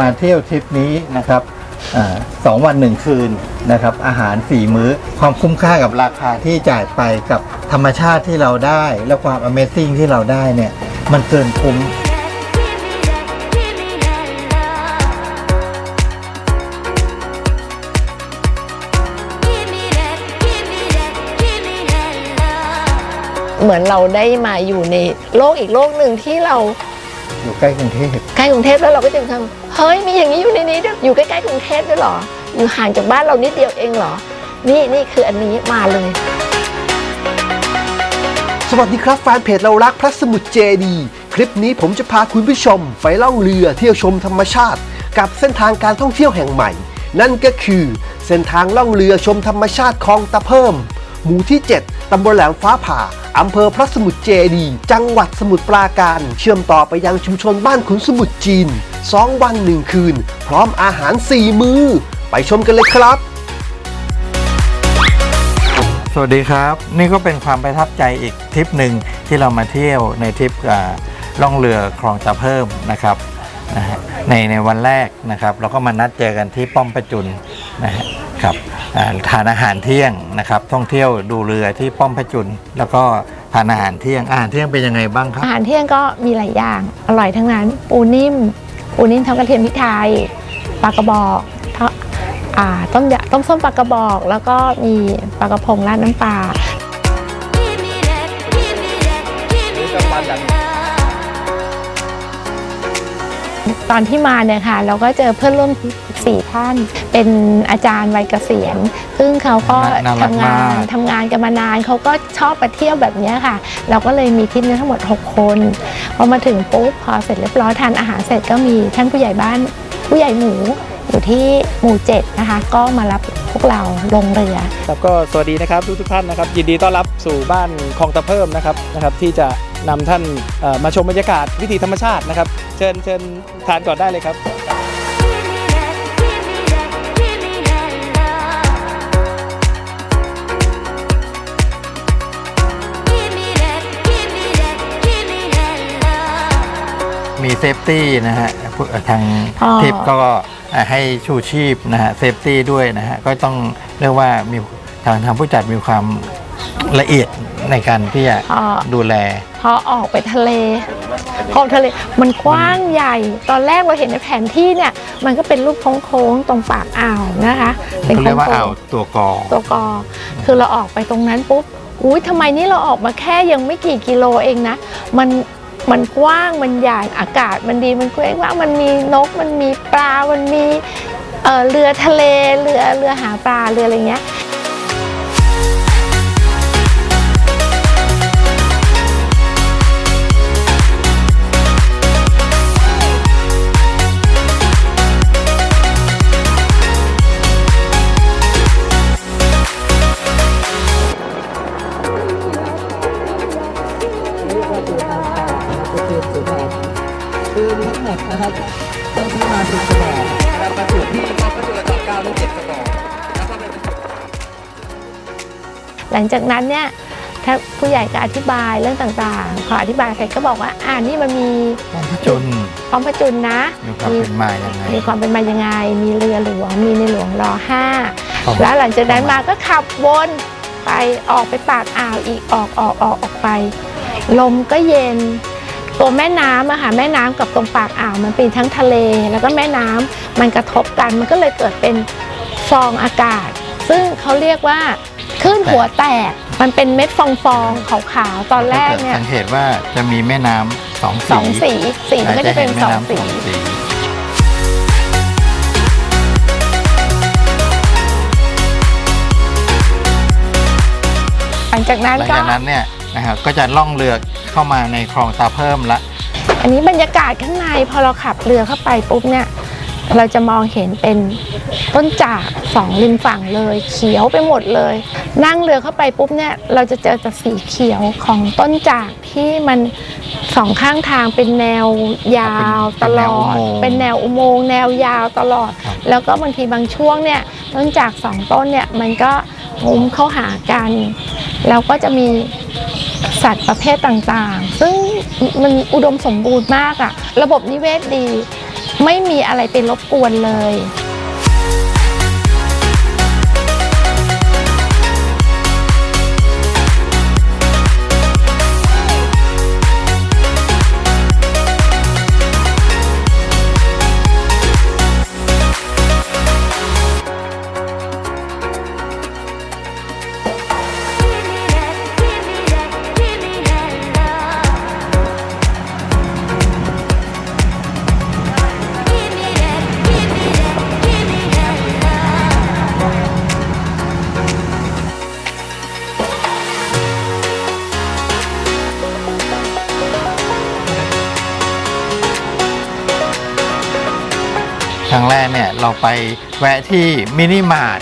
มาเที่ยวทริปนี้นะครับอาสองวันหนึ่งคืนนะครับ อาหารสี่มื้อ ความคุ้มค่ากับราคาที่จ่ายไปกับธรรมชาติที่เราได้ และความ Amazing ที่เราได้เนี่ย มันเกินคุ้มเหมือนเราได้มาอยู่ในโลกอีกโลกหนึ่งที่เราอยู่ใกล้กรุงเทพใกล้กรุงเทพแล้วเราก็จะทำ เฮ้ยมีอย่างนี้อยู่ในนี้ด้วยอยู่ใกล้ๆกรุงเทพด้วยหรอ อยู่ห่างจากบ้านเรานิดเดียวเองเหรอ นี่นี่คืออันนี้มาเลย สวัสดีครับแฟนเพจเรารักพระสมุทรเจดี คลิปนี้ผมจะพาคุณผู้ชม ไปล่องเรือเที่ยวชมธรรมชาติ กับเส้นทางการท่องเที่ยวแห่งใหม่ นั่นก็คือ เส้นทางล่องเรือชมธรรมชาติคลองตะเพิ่ม หมู่ที่ 7 ตำบลแหลมฟ้าผ่า อำเภอพระสมุทรเจดี จังหวัดสมุทรปราการ เชื่อมต่อไปยังชุมชนบ้านขุนสมุทรจีน 2 วัน 1 คืน พร้อมอาหาร 4 มื้อ ไปชมกันเลยครับ สวัสดีครับ นี่ก็เป็นความประทับใจอีกทริปหนึ่งที่เรามาเที่ยวในทริปล่องเรือคลองตะเพิ่มนะครับในในวันแรกนะครับเราก็มานัดเจอกันที่ป้อมประจุน นะฮะครับอ่าทานอาหารเที่ยงนะครับท่องเที่ยวดูเรือที่ป้อมประจุนแล้วก็ทานอาหารเที่ยงอาหารเที่ยงเป็นยังไงบ้างครับอาหารเที่ยงก็มีหลายอย่างอร่อยทั้งนั้น ปูนิ่ม ปูนิ่มทำกระเทียมพริกไทยปลากระบอกทอดอ่าต้มยำต้มส้มปลากระบอก แล้วก็มีปลากระพงราดน้ำปลา ตอนที่มาเนี่ยค่ะ เราก็เจอเพื่อนร่วมสี่ท่าน เป็นอาจารย์วัยเกษียณซึ่งเขาก็น่ารักทำงามานกทำงานกันมานานเขาก็ชอบไปเที่ยวแบบเนี้ยค่ะ เราก็เลยมีทริปนี้ทั้งหมด 6 คนพอมาถึงปุ๊บพอเสร็จเรียบร้อยทานอาหารเสร็จก็มีท่านผู้ใหญ่บ้านผู้ใหญ่หมูอยู่ที่หมู่เจ็ดนะคะ ก็มารับพวกเราลงเรือ ครับก็สวัสดีนะครับทุกทุกๆท่านนะครับ ยินดีต้อนรับสู่บ้านคลองตะเพิ่มนะครับนะครับ ที่จะ นำท่านเอ่อมาชมบรรยากาศวิถีธรรมชาตินะครับ เชิญเชิญทานก่อนได้เลยครับ มีเซฟตี้นะฮะผู้ทางอ๋อทริปก็ให้ชูชีพนะฮะเซฟตี้ด้วยนะฮะก็ต้องเรียกว่ามีทางทางผู้จัดมีความ ละเอียดในการที่จะอ๋อดูแล พอออกไปทะเลพอทะเลมันกว้างใหญ่ ตอนแรกเราเห็นในแผนที่เนี่ย มันก็เป็นรูปโค้งๆตรงปากอ่าวนะคะ เป็นเขาโค้เรียกว่างอ่าวตัวกอ ๆตัวกอ คือเราออกไปตรงนั้นปุ๊บอุ้ยทำไมนี่เราออกมาแค่ยังไม่กี่กิโลเองนะ มันมันกว้างมันใหญ่อากาศมันดีมันกว้างว่างมันมีนกมันมีปลา มันมีเอ่อเรือทะเลเรือเรือหาปลาเรืออะไรเงี้ย หลังจากนั้นเนี่ยถ้าผู้ใหญ่ก็อธิบายเรื่องต่างๆ พออธิบายเสร็จก็บอกว่า อ่านี่มันมีป้อมพระจุนพร้อมพระจุลนะ มีความเป็นมาอย่างไง มีความเป็นมายังไง มีเรือหลวง มีในหลวงรอห้าครับแล้วหลังจากนั้นมาก็ขับวนไปออกไปปากอ่าวอีกออกออกออกออกไป ลมก็เย็น ตัวแม่น้ำอะค่ะแม่น้ำกับตรงปากอ่าวมันเป็นทั้งทะเล แล้วก็แม่น้ำมันกระทบกันมันก็เลยเกิดเป็นฟองอากาศ ซึ่งเขาเรียกว่า คลื่นหัวแตกมันเป็นเม็ดฟองฟองๆขาวๆตอนแรกเนี่ยสังเกตว่าจะมีแม่น้ำสองสองสีสีมันก็จะเป็นห็สองแม่ำสีสีหลังจากนั้นหลังก็จากนั้นเนี่ยนะครับก็จะล่องเรือเข้ามาในคลองตาเพิ่มละ อันนี้บรรยากาศข้างในพอเราขับเรือเข้าไปปุ๊บเนี่ย เราจะมองเห็นเป็นต้นจากสองริมฝั่งเลย เขียวไปหมดเลย นั่งเรือเข้าไปปุ๊บเนี่ยเราจะเจอแต่สีเขียวของต้นจากที่มันสองข้างทางเป็นแนวยาวตลอด เป็นแนวอุโมงค์แนวยาวตลอด แล้วก็บางทีบางช่วงเนี่ยต้นจากสองต้นเนี่ยมันก็งุ้มเข้าหากันแล้วก็จะมีสัตว์ประเภทต่างๆ ซึ่งมันอุดมสมบูรณ์มากอะระบบนิเวศดี ไม่มีอะไรไปรบกวนเลย เนี่ยเราไปแวะที่มินิมาร์ท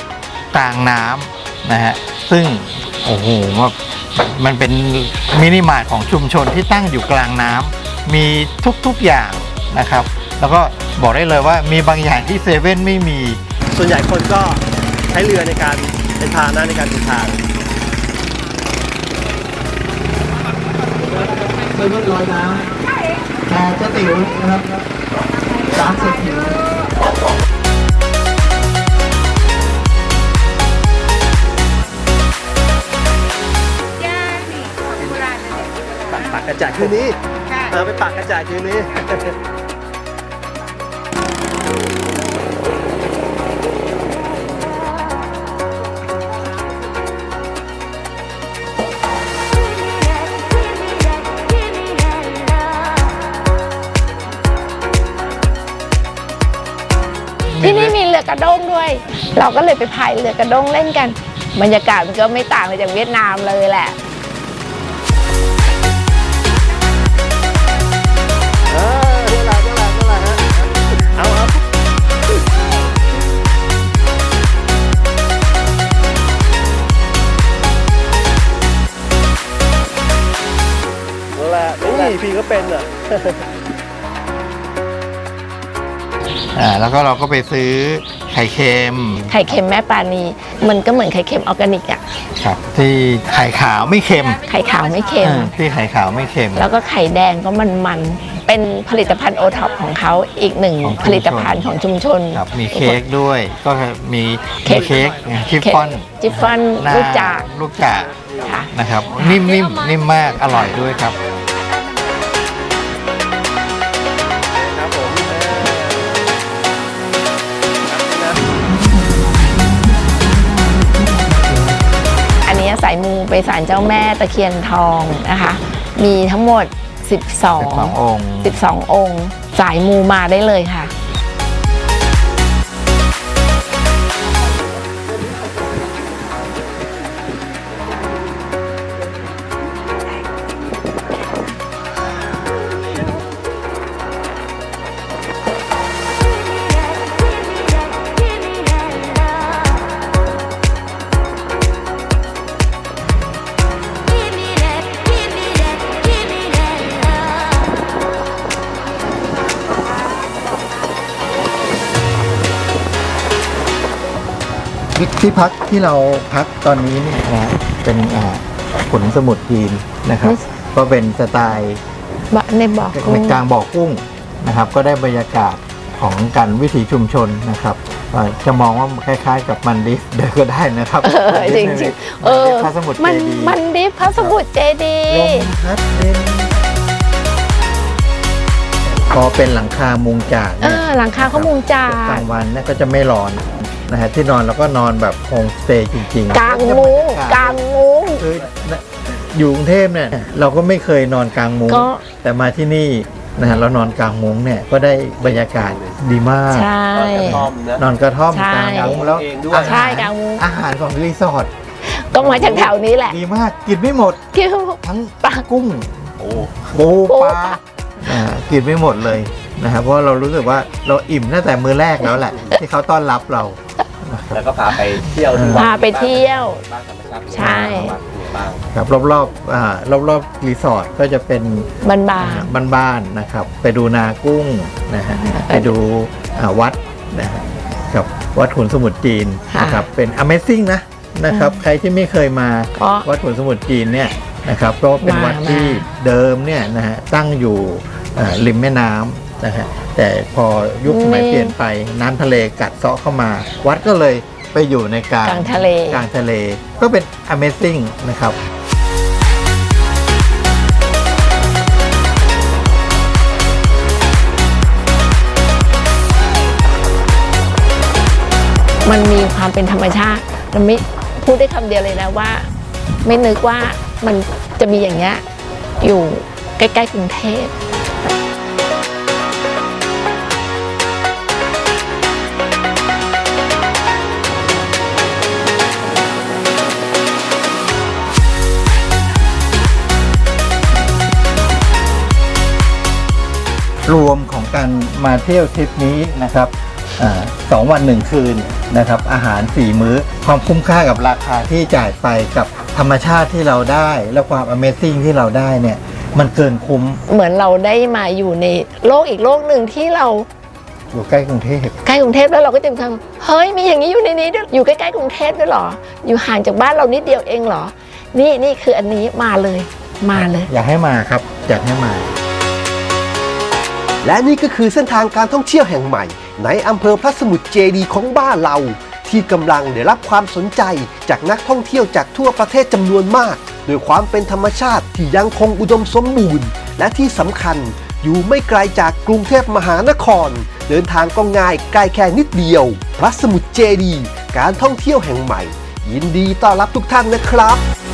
กลางน้ำนะฮะซึ่งโอ้โหแบบมันเป็นมินิมาร์ทของชุมชนที่ตั้งอยู่กลางน้ำมีทุกๆอย่างนะครับ แล้วก็บอกได้เลยว่ามีบางอย่างที่เซเว่นไม่มี ส่วนใหญ่คนก็ใช้เรือในการเป็นพาหนะในการเดินทางเคยลดลอยน้ำแต่จะติ๋วนะครับสามสิบผิวปั ระจาดคืนนี้เออไปปักกระจาดคืนนี้ที่นี่มีเรือกระด้งด้วย เราก็เลยไปพายเรือกระด้งเล่นกัน บรรยากาศมันก็ไม่ต่างไปจากเวียดนามเลยแหละ แล้วก็เราก็ไปซื้อไข่เค็มไข่เค็มแม่ปานีมันก็เหมือนไข่เค็มออร์แกนิกอะครับ ที่ไข่ขาวไม่เค็มไข่ขาวไม่เค็มอ่าที่ไข่ขาวไม่เค็ม แล้วก็ไข่แดงก็มันมันๆเป็นผลิตภัณฑ์โอท็อปของเขาอีกหนึ่งของชุมชน ผลิตภัณฑ์ของชุมชน ครับมีเค้กด้วยก็มีเค้มีก เค้กชิฟเค้กฟ่อนจิฟฟอนหน้ลูกจากลูกจากค่ะ นะครับ นิ่มนิ่มนิ่มมากอร่อยด้วยครับครับ ไปศาลเจ้าแม่ตะเคียนทองนะคะ มีทั้งหมด 12 12 องค์ 12 องค์ สายมูมาได้เลยค่ะ ที่พักที่เราพักตอนนี้เนี่ยนะเป็นอ่าขนสมุทรจีนนะครับไม่ก็เป็นสไตล์บะในบ่อกุ้ในงกลางบ่อกุ้งนะครับ ก็ได้บรรยากาศของการวิถีชุมชนนะครับอ่าจะมองว่าคล้ายๆ กับมันดิฟเดินก็ได้นะครับเออจริงๆเออพระสมุทรเจมันดีย์มันดิฟพระสมุทรเจดีลย์มพัดเย็นพอเป็นหลังคามุงจากเอเนี่ยอหลังคาเขามุงจากลางวันเนี่ยก็จะไม่ร้อน นะฮะที่นอนเราก็นอนแบบโฮมสเตย์จริงๆกลางมุงกลางมุงคืออยู่กรุงเทพเนี่ยเราก็ไม่เคยนอนกลางมุ้งก็ แต่มาที่นี่นะฮะเรานอนกลางมุ้งเนี่ยก็ได้บรรยากาศดีมาก ใช่ต้อมนะ นอนกระท่อมใช่ กลางมุ้งแล้วเองด้วย อาหารใช่กลางมุ้งอาหารของรีสอร์ทก็มาจากแถวนี้แหละดีมากกินไม่หมดคิวทั้งปลากุ้งโอ้ ปูปูปลา อ่ากินไม่หมดเลยนะครับเพราะเรารู้สึกว่าเราอิ่มตั้งแต่มื้อแรกแล้วแหละ ที่เขาต้อนรับเรา แล้วก็พาไปเที่ยวดูพาไปเที่ยว บ้านธรรมชาติใช่ บ้างครับรอบๆอ่ารอบๆรีสอร์ทก็จะเป็นบันบาบ้านๆนะครับ ไปดูนากุ้งนะฮะไปดูอ่าวัดนะฮะกับวัดขุนสมุทรจีนค่ะนะครับเป็น Amazing นะนะครับใครที่ไม่เคยมา ก็ วัดขุนสมุทรจีนเนี่ยนะครับก็เป็นมาวัดที่มาเดิมเนี่ยนะฮะตั้งอยู่อ่าริมแม่น้ นะฮะแต่พอยุคสมัยนี่เปลี่ยนไปน้ำทะเลกัดเซาะเข้ามา วัดก็เลยไปอยู่ในกลางกลางทะเลกลางทะเลก็เป็น Amazing นะครับมันมีความเป็นธรรมชาติมันไม่พูดได้คำเดียวเลยนะว่า ไม่นึกว่ามันจะมีอย่างเงี้ยอยู่ใกล้ ๆ กรุงเทพ รวมของการมาเที่ยวทริปนี้นะครับอาสองวันหนึ่งคืนนะครับ อาหารสี่มื้อ ความคุ้มค่ากับราคาที่จ่ายไปกับธรรมชาติที่เราได้ และความ Amazing ที่เราได้เนี่ยมันเกินคุ้ม เหมือนเราได้มาอยู่ในโลกอีกโลกหนึ่งที่เราอยู่ใกล้กรุงเทพใกล้กรุงเทพแล้วเราก็จะทำเฮ้ยมีอย่างนี้อยู่ในนี้ด้วยอยู่ใกล้ๆกรุงเทพด้วยเหรอ อยู่ห่างจากบ้านเรานิดเดียวเองเหรอ นี่นี่คืออันนี้มาเลยมาเลย อยากให้มาครับ อยากให้มา และนี่ก็คือเส้นทางการท่องเที่ยวแห่งใหม่ ในอำเภอพระสมุทรเจดีย์ของบ้านเรา ที่กำลังได้รับความสนใจจากนักท่องเที่ยวจากทั่วประเทศจำนวนมาก โดยความเป็นธรรมชาติที่ยังคงอุดมสมบูรณ์ และที่สำคัญอยู่ไม่ไกลจากกรุงเทพมหานคร เดินทางก็ง่ายใกล้แค่นิดเดียว พระสมุทรเจดีย์การท่องเที่ยวแห่งใหม่ ยินดีต้อนรับทุกท่านนะครับ